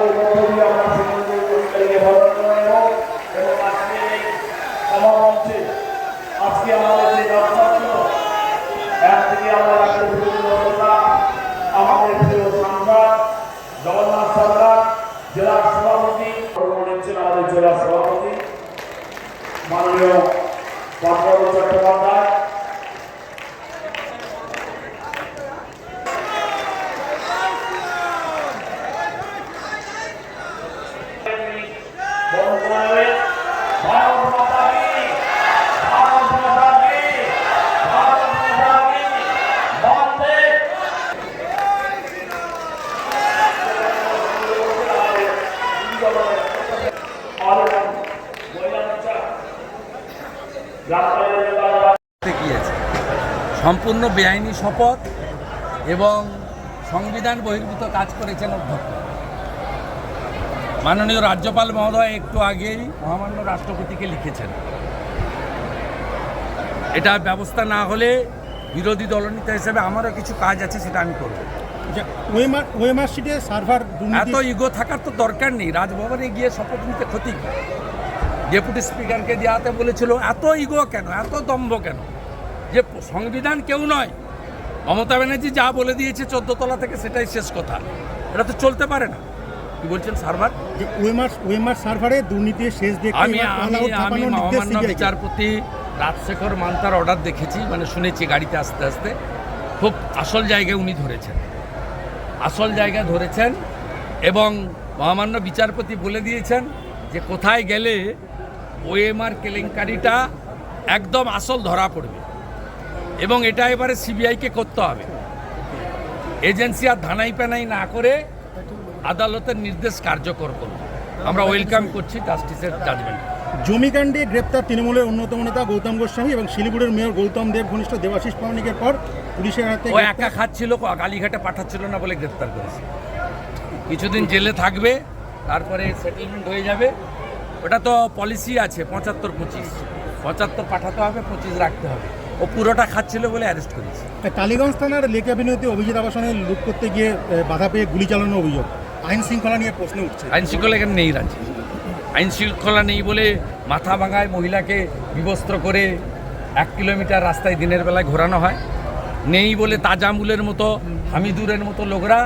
Podium. সম্পূর্ণ বেআইনি শপথ এবং সংবিধান বহির্ভূত কাজ করেছেন অধ্যক্ষ। মাননীয় রাজ্যপাল মহোদয় একটু আগেই মহামান্য রাষ্ট্রপতিকে লিখেছেন। এটা ব্যবস্থা না হলে বিরোধী দলনেতা হিসেবে আমারও কিছু কাজ আছে সেটা আমি করব। সার্ভার এত ইগো থাকার তো দরকার নেই রাজভবনে গিয়ে শপথ নিতে ক্ষতি ডেপুটি স্পিকারকে দেওয়াতে বলেছিল এত ইগো কেন? এত দম্ভ কেন? যে সংবিধান কেউ নয়। মমতা ব্যানার্জি যা বলে দিয়েছে চোদ্দ তলা থেকে সেটাই শেষ কথা। এটা তো চলতে পারে না। কি বলছেন সার্ভার? যে ওয়েমার ওয়েমার সার্ভারে দুর্নীতির শেষ দেখতে আমি আমি মহামান্য বিচারপতি রাজশেখর মান্তার অর্ডার দেখেছি মানে শুনেছি গাড়িতে আসতে আসতে। খুব আসল জায়গায় উনি ধরেছেন। আসল জায়গা ধরেছেন এবং মহামান্য বিচারপতি বলে দিয়েছেন যে কোথায় গেলে ওএমআর কেলেঙ্কারিটা একদম আসল ধরা পড়বে। এবং এটা এবারে সিবিআইকে করতে হবে। এজেন্সি আর ধানাই প্যানাই না করে আদালতের নির্দেশ কার্যকর করবে আমরা ওয়েলকাম করছি জাস্টিসের জাজমেন্ট জমিকাণ্ডে গ্রেপ্তার তৃণমূলের অন্যতম নেতা গৌতম গোস্বামী এবং শিলিগুড়ির মেয়র গৌতম দেব ঘনিষ্ঠ দেবাশিস পাওনিকের পর পুলিশের হাতে ও একা খাচ্ছিল কালীঘাটে পাঠাচ্ছিল না বলে গ্রেপ্তার করেছে। কিছুদিন জেলে থাকবে তারপরে সেটেলমেন্ট হয়ে যাবে। ওটা তো পলিসি আছে পঁচাত্তর পঁচিশ। পঁচাত্তর পাঠাতে হবে পঁচিশ রাখতে হবে। ও পুরোটা খাচ্ছিল বলে অ্যারেস্ট করেছে। টালিগঞ্জ থানার লেখা বিনতি অভিজিৎ আবাসনে লুট করতে গিয়ে বাধা পেয়ে গুলি চালানোর অভিযোগ। আইন শৃঙ্খলা নিয়ে প্রশ্ন উঠছে। আইন শৃঙ্খলা এখানে নেই রাজ্যে। আইন শৃঙ্খলা নেই বলে মাথা ভাঙায় মহিলাকে বিবস্ত্র করে এক কিলোমিটার রাস্তায় দিনের বেলায় ঘোরানো হয়। নেই বলে তাজামুলের মতো হামিদুরের মতো লোকরা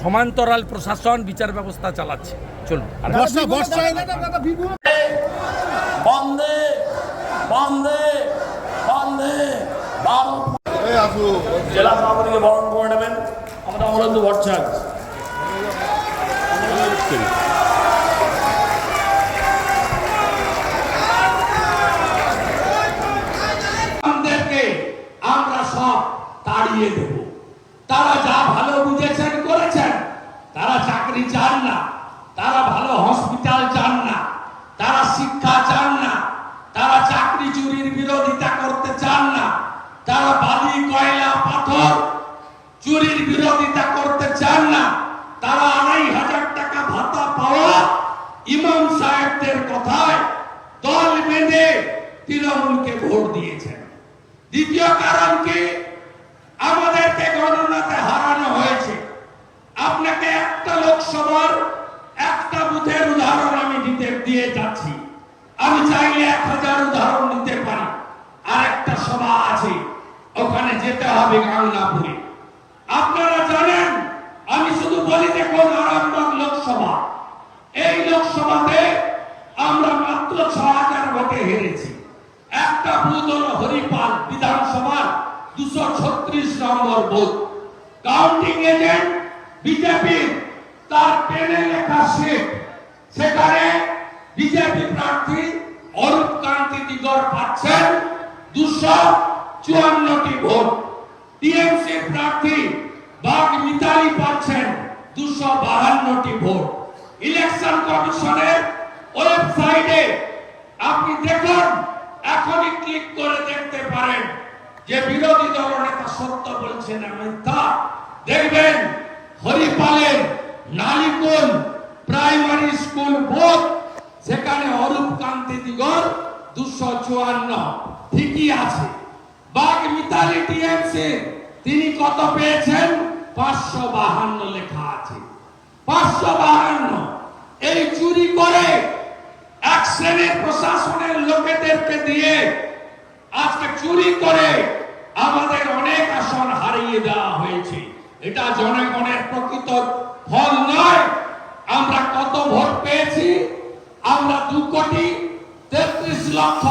সমান্তরাল প্রশাসন বিচার ব্যবস্থা চালাচ্ছে। চলুন বন্দে বন্দে বন্দে জেলা সভাপতিকে বরণ করে নেবেন। আমাদের অমরেন্দু ভট্টাচার্য। আমাদেরকে আমরা সব তাড়িয়ে দেব। তারা যা ভালো বুঝেছেন করেছেন, তারা চাকরি চান না, তারা ভালো হসপিটাল চান না, তারা শিক্ষা চান না, তারা চাকরি চুরির বিরোধিতা করতে চান না, তারা বালি, কয়লা, পাথর চুরির বিরোধিতা করতে চান না, তারা আড়াই হাজার পাওয়া ইমাম সাহেবদের কথায় দল বেঁধে তৃণমূলকে ভোট দিয়েছেন। দ্বিতীয় কারণ কি? আমাদেরকে গণনাতে হারানো হয়েছে। আপনাকে একটা লোকসভার একটা বুথের উদাহরণ আমি দিতে, দিয়ে যাচ্ছি। আমি চাইলে এক হাজার উদাহরণ দিতে পারি। আর একটা সভা আছে, ওখানে যেতে হবে গাংনাপুরে আপনারা জানেন, আমি শুধু বলি দেখুন আরামবাগ লোকসভা এই লোকসভাতে আমরা মাত্র ছ হাজার ভোটে হেরেছি একটা বুথ হল হরিপাল বিধানসভার দুশো ছত্রিশ নম্বর বুথ। কাউন্টিং এজেন্ট বিজেপির তার টেনে লেখা সিট। সেখানে বিজেপি প্রার্থী অরূপ কান্তি দিগর পাচ্ছেন দুশো চুয়ান্নটি ভোট। টিএমসি প্রার্থী বাগ মিতালি পাচ্ছেন দুশো বাহান্নটি ভোট। ইলেকশন কমিশনের ওয়েবসাইটে আপনি দেখুন, এখনই ক্লিক করে দেখতে পারেন। যে বিরোধী দল নেতা সত্য বলছেন না মিথ্যা দেখবেন হরিপালের নালিকুল প্রাইমারি স্কুল বোধ সেখানে অরূপ কান্তি দিগর দুশো চুয়ান্ন ঠিকই আছে। বাঘ মিতালি টিএমসি, তিনি কত পেয়েছেন? পাঁচশো বাহান্ন লেখা আছে। পাঁচশো বাহান্ন। এই চুরি করে এক শ্রেণির প্রশাসনের লোকেদেরকে দিয়ে আজকে চুরি করে আমাদের অনেক আসন হারিয়ে দেওয়া হয়েছে। এটা জনগণের প্রকৃত ফল নয়। আমরা কত ভোট পেয়েছি? আমরা দু কোটি তেত্রিশ লক্ষ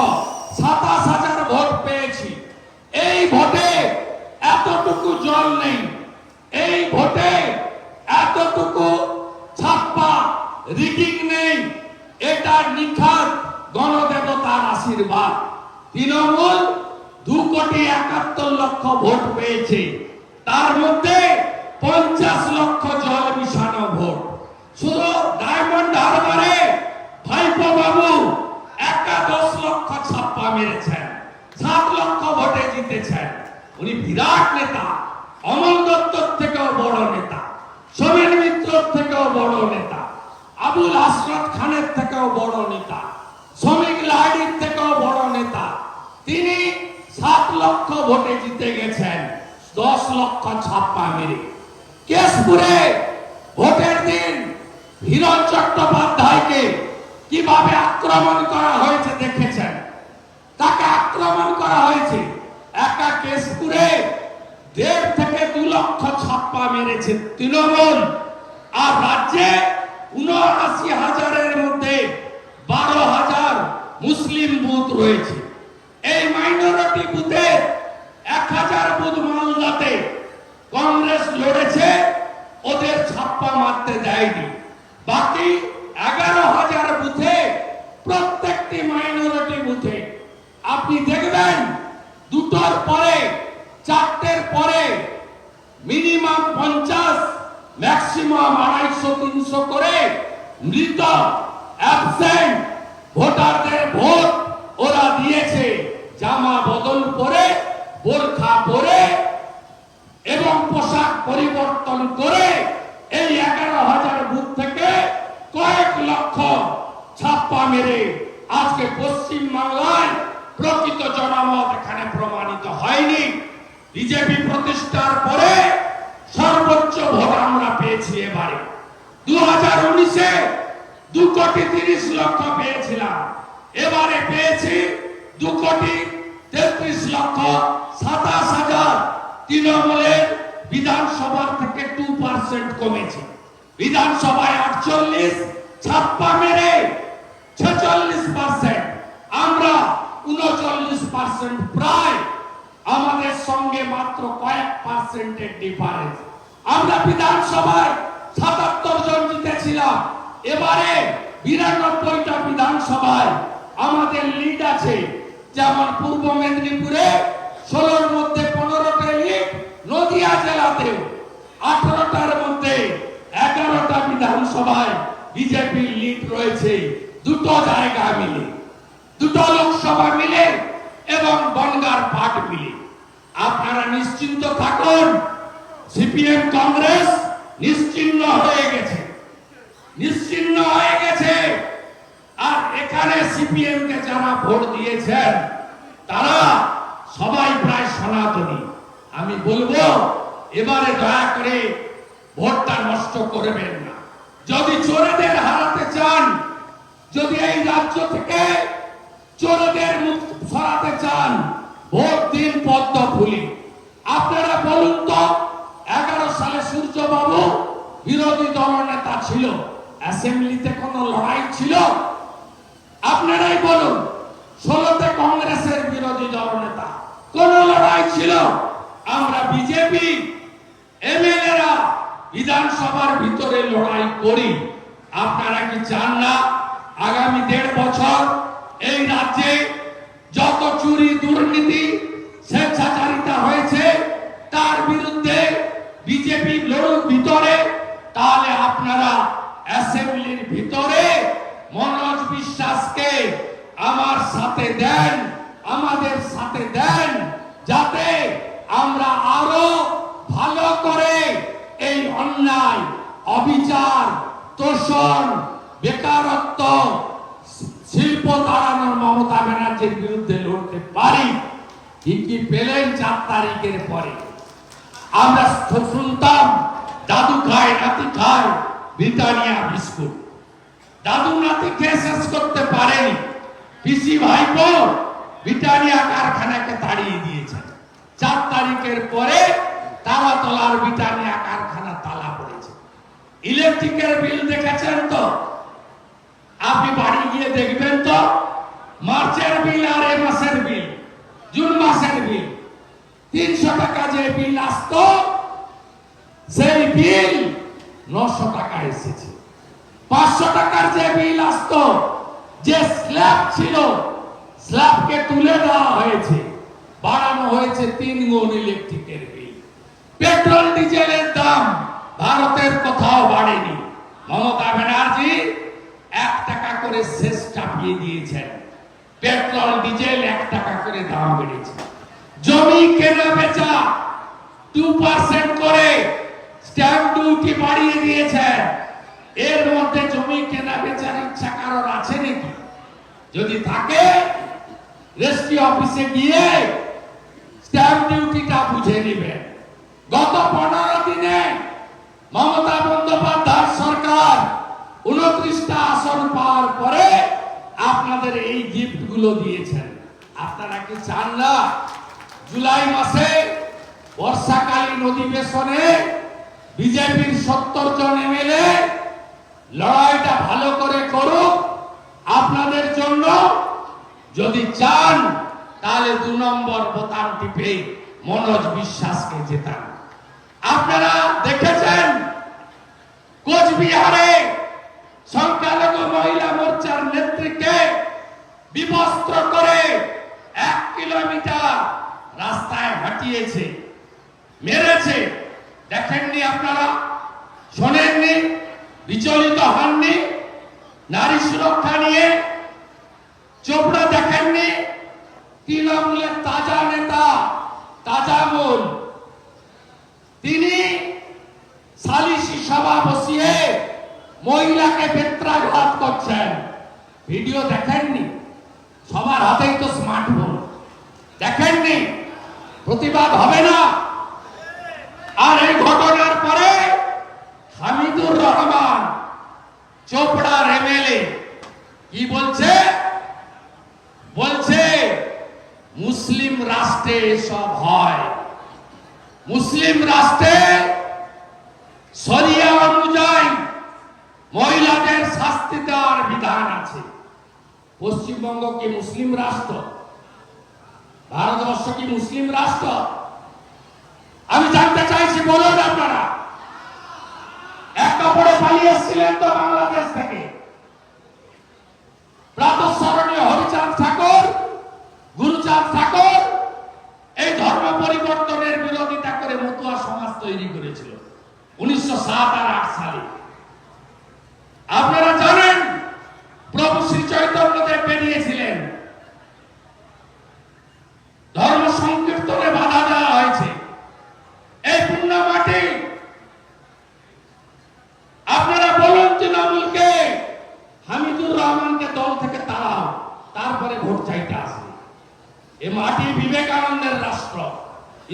সাতাশ হাজার ভোট পেয়েছি। এই ভোটে এতটুকু জল নেই। এই ভোটে এতটুকু ছাপ্পা রিডিং নেই। এটা নিখাত গণদেবতার আশীর্বাদ। তৃণমূল দু কোটি একাত্তর লক্ষ ভোট পেয়েছে। তার মধ্যে পঞ্চাশ লক্ষ জল মিশানো ভোট। শুধু ডায়মন্ড হারবারে ভাইপো বাবু একাদশ লক্ষ ছাপ্পা মেরেছেন, সাত লক্ষ ভোটে জিতেছেন। উনি বিরাট নেতা, অমল দত্তর থেকেও বড় নেতা, সমীর মিত্রর থেকেও বড় নেতা, আবুল হাসরত খানের থেকেও বড় নেতা, শ্রমিক লাহিড়ির থেকেও বড় নেতা তিনি সাত লক্ষ ভোটে জিতে গেছেন, দশ লক্ষ ছাপ্পা মেরে কেশপুরে ভোটের দিন হিরণ চট্টোপাধ্যায়কে কীভাবে আক্রমণ করা হয়েছে দেখেছেন? তাকে আক্রমণ করা হয়েছে? একা কেশপুরে দেড় থেকে দু লক্ষ ছাপ্পা মেরেছে তৃণমূল। আর রাজ্যে উনআশি হাজারের মধ্যে বারো হাজার মুসলিম বুথ রয়েছে। এই মাইনরিটি বুথে এক হাজার বুথ মালদাতে কংগ্রেস লড়েছে, ওদের ছাপ্পা মারতে দেয়নি। বাকি এগারো হাজার বুথে প্রত্যেকটি মাইনরিটি বুথে। আপনি দেখবেন, দুটোর পরে, চারটের পরে মিনিমাম পঞ্চাশ, ম্যাক্সিমাম আড়াইশো, তিনশো করে মৃত, অ্যাবসেন্ট ভোটারদের ভোট ওরা দিয়েছে। জামা বদল করে বোরখা পরে এবং পোশাক পরিবর্তন করে এই এগারো হাজার বুথ থেকে কয়েক লক্ষ ছাপ্পা মেরে আজকে পশ্চিম বাংলায় প্রকৃত জনমত এখানে প্রমাণিত হয়নি। বিজেপি প্রতিষ্ঠার পরে সর্বোচ্চ ভোট আমরা পেয়েছি এবারে। দু হাজার উনিশে দু কোটি তিরিশ লক্ষ পেয়েছিলাম। এবারে পেয়েছি দু কোটি লক্ষ সাতাশ হাজার তৃণমূলের বিধানসভা থেকে টু পার্সেন্ট কমেছে। বিধানসভায় আটচল্লিশ ছাপ্পা মেরে ছেচল্লিশ পার্সেন্ট আমরা উনচল্লিশ পার্সেন্ট প্রায় আমাদের সঙ্গে মাত্র কয়েক পার্সেন্টের ডিফারেন্স আমরা বিধানসভায় সাতাত্তর জন জিতেছিলাম। এবারে বিরানব্বইটা বিধানসভায় আমাদের লিড আছে যেমন পূর্ব মেদিনীপুরে, ষোলোর মধ্যে পনেরোটা লিড নদিয়া জেলাতেও আঠারোটার মধ্যে এগারোটা বিধানসভায় বিজেপির লিড রয়েছে। দুটো জায়গা মিলে, দুটো লোকসভা মিলে এবং বনগার পাট মিলে। আপনারা নিশ্চিন্ত থাকুন, সিপিএম কংগ্রেস নিশ্চিন্ন হয়ে গেছে। নিশ্চিন্ন হয়ে গেছে। আর এখানে সিপিএম কে যারা ভোট দিয়েছেন, তারা সবাই প্রায় সনাতনী। আমি বলব, এবারে দয়া করে ভোটটা নষ্ট করবেন না। যদি চোরেদের হারাতে চান, যদি এই রাজ্য থেকে চোরদের মুখ সরাতে চান, ভোট দিন পদ্ম ফুলি। আপনারা বলুন তো, এগারো সালে সূর্যবাবু বিরোধী দল নেতা ছিল, অ্যাসেম্বলিতে কোনো লড়াই ছিল? আপনারাই বলুন, ষোলোতে কংগ্রেসের বিরোধী দল নেতা কোন লড়াই ছিল? আমরা বিজেপি, এমএলএরা বিধানসভার ভিতরে লড়াই করি। আপনারা কি চান না আগামী দেড় বছর এই রাজ্যে যত চুরি দুর্নীতি, স্বেচ্ছাচারিতা হয়েছে, তার বিরুদ্ধে বিজেপি লড়ুক ভিতরে, তাহলে আপনারা অ্যাসেম্বলির ভিতরে বিশ্বাসকে আমার সাথে দেন, আমাদের সাথে দেন, যাতে আমরা আরও ভালো করে এই অন্যায়, অবিচার, তোষণ, বেকারত্ব, শিল্প তাড়ানোর মমতা ব্যানার্জির বিরুদ্ধে লড়তে পারি কি পেলেন চার তারিখের পরে। আমরা শুনতাম, দাদু খায়, নাতি খায়, ব্রিটানিয়া বিস্কুট। দাদু নাতি খেয়ে শেষ করতে পারেনি। পিসি ভাই ভাইপো ব্রিটানিয়া কারখানাকে তাড়িয়ে দিয়েছেন চার তারিখের পরে তারাতলার ব্রিটানিয়া কারখানা তালা পড়েছে। ইলেকট্রিকের বিল দেখেছেন তো? আপনি বাড়ি গিয়ে দেখবেন তো, মার্চের বিল আর এ মাসের বিল, জুন মাসের বিল। তিনশো টাকা যে বিল আসত, সেই বিল নশো টাকা এসেছে। পাঁচশো টাকার যে বিল আসতো যে স্ল্যাব ছিল, স্ল্যাবকে তুলে দেওয়া হয়েছে। বাড়ানো হয়েছে তিন গুণ ইলেকট্রিকের বিল। পেট্রোল, ডিজেলের দাম ভারতের কোথাও বাড়েনি। মমতা ব্যানার্জি এক টাকা করে শেষ চাপিয়ে দিয়েছেন। পেট্রোল, ডিজেল এক টাকা করে দাম বেড়েছে। জমি কেনা বেচা টু পার্সেন্ট করে স্ট্যাম্প ডিউটি বাড়িয়ে দিয়েছেন। এর মধ্যে জমি কেনা বেচার ইচ্ছা কারোর আছে নাকি? যদি থাকে, রেস্ট্রি অফিসে গিয়ে স্ট্যাম্প ডিউটিটা বুঝে নেবেন গত পনেরো দিনে মমতা বন্দ্যোপাধ্যায় সরকার উনত্রিশটা আসন পাওয়ার পরে আপনাদের এই গিফটগুলো দিয়েছেন। আপনারা কি চান না? জুলাই মাসে বর্ষাকালীন অধিবেশনে বিজেপির সত্তর জন এমএলএ লড়াইটা ভালো করে করুক, আপনাদের জন্য যদি চান, তাহলে দু নম্বর বোতাম টিপে মনোজ বিশ্বাসকে জেতান। আপনারা দেখেছেন কোচবিহারে সংখ্যালঘু মহিলা মোর্চার নেত্রীকে বিবস্ত্র করে এক কিলোমিটার রাস্তায় হাঁটিয়েছে মেরেছে দেখেননি আপনারা শোনেননি বিচলিত হননি নারী সুরক্ষা নিয়ে চোপড়া দেখেননি তৃণমূলের তাজা নেতা তাজা মূল তিনি সালিসি সভা বসিয়ে মহিলাকে বেত্রাঘাত করছেন ভিডিও দেখেননি? সবার হাতেই তো স্মার্টফোন দেখেননি? প্রতিবাদ হবে না আর এই ঘটনার পরে হামিদুর রহমান চোপড়ার এমএলএ কি বলছে বলছে মুসলিম রাষ্ট্রে এসব হয় মুসলিম রাষ্ট্রে শরিয়া অনুযায়ী মহিলাদের শাস্তি দেওয়ার বিধান আছে পশ্চিমবঙ্গ কি মুসলিম রাষ্ট্র ভারতবর্ষ কি মুসলিম রাষ্ট্র। আমি জানতে চাইছি, বলুন আপনারা। এক কাপড়ে পালিয়ে এসেছিলেন তো বাংলাদেশ থেকে। প্রাতঃস্মরণীয় হরিচাঁদ ঠাকুর, গুরুচাঁদ ঠাকুর, এই ধর্ম পরিবর্তনের বিরোধিতা করে মতুয়া সমাজ তৈরি করেছিল। উনিশশো সাত আর আট সালে আপনারা জানেন প্রভু শ্রী চৈতন্যদেব বেরিয়েছিলেন ধর্ম সংকীর্তনে বাধা দেওয়া হয়েছে এই পূর্ণ মাটি আপনারা বলুন তৃণমূলকে হামিদুর রহমানকে দল থেকে তাড়াও তারপরে ভোট চাইতে আসবে এ মাটি বিবেকানন্দের রাষ্ট্র।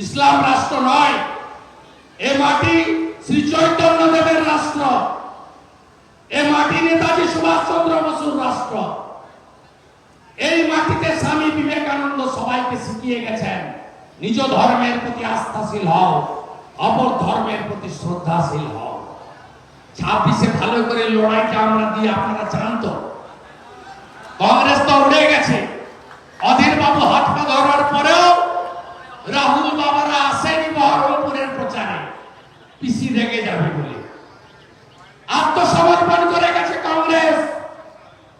ইসলাম রাষ্ট্র নয়। এ মাটি শ্রী চৈতন্য দেবের রাষ্ট্র। এ মাটি নেতাজি সুভাষ চন্দ্র বসুর রাষ্ট্র। এই মাটিতে স্বামী বিবেকানন্দ সবাইকে শিখিয়ে গেছেন, নিজ ধর্মের প্রতি আস্থাশীল হও, অপর ধর্মের প্রতি শ্রদ্ধাশীল হও। ছাব্বিশে ভালো করে লড়াইটা আমরা দিয়ে আপনারা চান তো কংগ্রেস তো উড়ে গেছে অধীর বাবু হাত পা ধরার পরেও রাহুল বাবারা আসেনি বহরমপুরের প্রচারে পিসি রেগে যাবে বলে আত্মসমর্পণ করে গেছে কংগ্রেস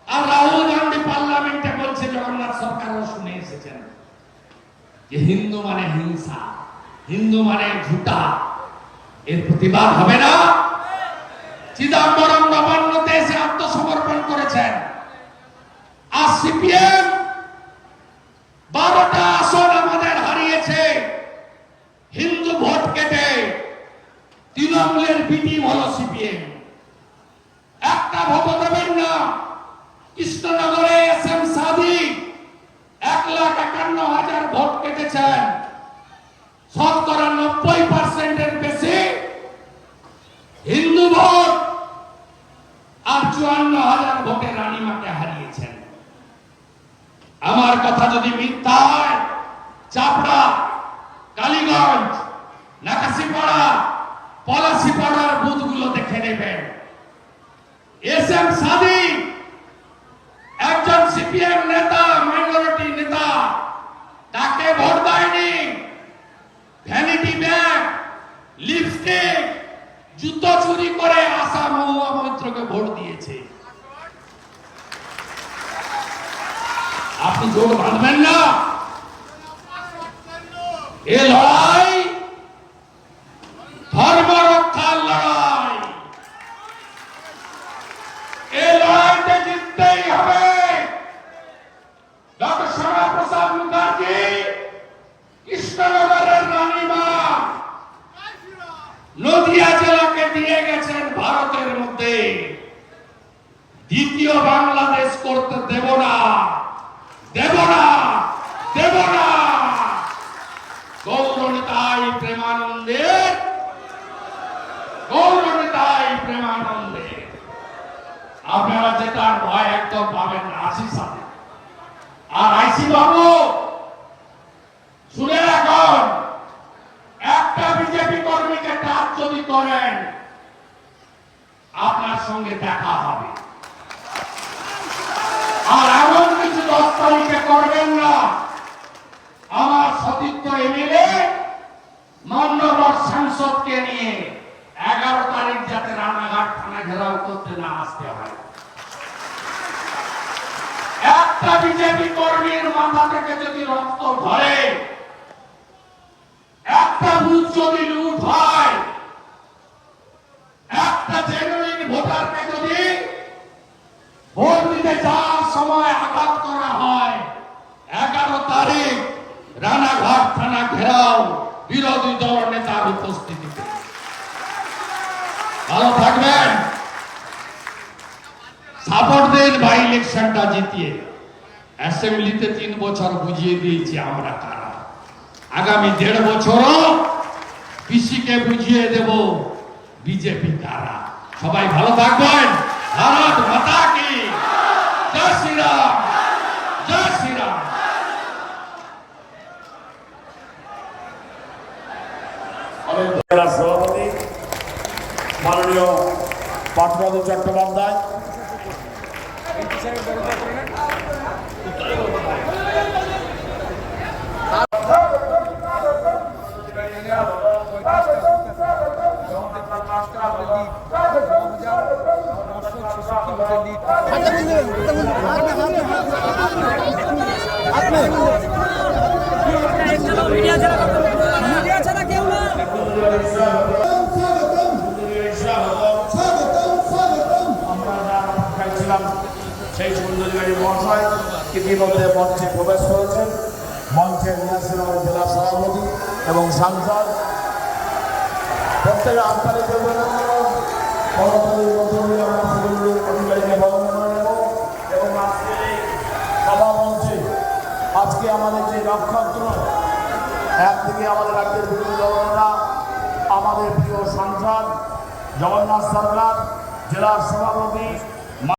আর রাহুল গান্ধী পার্লামেন্টে বলছে জগন্নাথ সরকারও শুনে এসেছেন যে হিন্দু মানে হিংসা হিন্দু মানে ঝুটা এর হবে না? চিদম্বরম নবান্নতে এসে আত্মসমর্পণ করেছেন। আর সিপিএম বারোটা আসন আমাদের হারিয়েছে। হিন্দু ভোট কেটে তৃণমূলের বিটিম হলো সিপিএম। একটা ভোট দেবেন না। কৃষ্ণনগরে চুয়ান্ন হাজার ভোটে রানীমাকে হারিয়েছেন। আমার কথা যদি মিথ্যা হয় চাপড়া, কালীগঞ্জ, নাকাশিপাড়া, পলাশিপাড়ার বুথগুলো দেখে নেবেন। এস এম সাদি, একজন সিপিএম নেতা, মাইনরিটি নেতা, তাকে ভোট জোর বাঁধবেন না। এ লড়াই, ধর্ম রক্ষার লড়াই। এই লড়াইতে জিততেই হবে। ডক্টর শ্যামা প্রসাদ মুখার্জি, কৃষ্ণনগরের রানীমা, নদিয়া জেলাকে দিয়ে গেছেন ভারতের মধ্যে। দ্বিতীয় বাংলাদেশ করতে দেব না। দেব প্রেমানন্দের আপনারা ভয় একদম পাবেন না সাথে আর আইসি বাবু, শুনে রাখুন, একটা বিজেপি কর্মীকে টাচ যদি করেন, আপনার সঙ্গে দেখা হবে। দশ করবেন না। আমার সতীর্থ এমএলএ, মান্যবর সাংসদকে নিয়ে এগারো তারিখ যাতে রানাঘাট থানা ঘেরাও করতে না আসতে হয়। একটা বিজেপি কর্মীর মাথা থেকে যদি রক্ত ধরে, একটা বুথ যদি লুট হয় একটা জেনুইন ভোটারকে যদি ভোট দিতে যাওয়ার সময় আঘাত করা হয়, এগারো তারিখ রানাঘাট থানা ঘেরাও বিরোধী দল নেতার ভালো থাকবেন। সাপোর্ট দিন ইলেকশনটা জিতিয়ে। অ্যাসেম্বলিতে তিন বছর বুঝিয়ে দিয়েছি আমরা কারা। আগামী দেড় বছরও পিসিকে বুঝিয়ে দেব বিজেপি কারা। সবাই ভালো থাকবেন। ভারত মাতা সভাপতি মাননীয় পার্থবাদী চট্টোপাধ্যায়। সুন্দরী মহাশয় ইতিমধ্যে মঞ্চে প্রবেশ করেছেন। মঞ্চে নিয়ে আসছেন আমাদের জেলা সভাপতি এবং সাংসদ। প্রত্যেকে নেব এবং আজকে আমাদের যে নক্ষত্র, একদিকে আমাদের আমাদের প্রিয় সাংসদ জগন্নাথ সরকার, জেলার সভাপতি